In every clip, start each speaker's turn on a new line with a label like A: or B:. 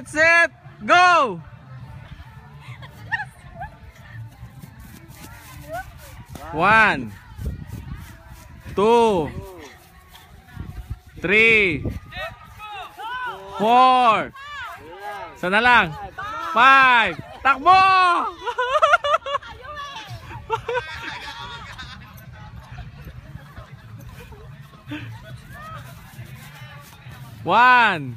A: get set, go! One, two, three, four, sana lang, five, takbo! One,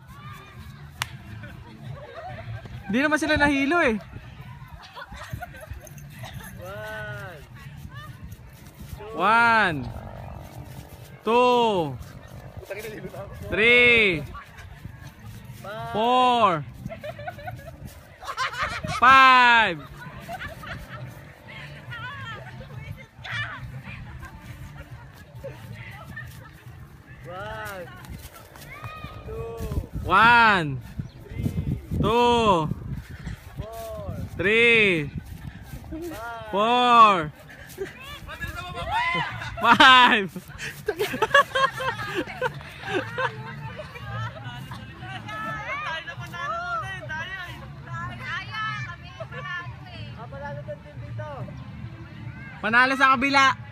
A: Hindi naman sila nahilo eh. One, two, three, four, five. One, two, three, four, five. Panalo sa kabila.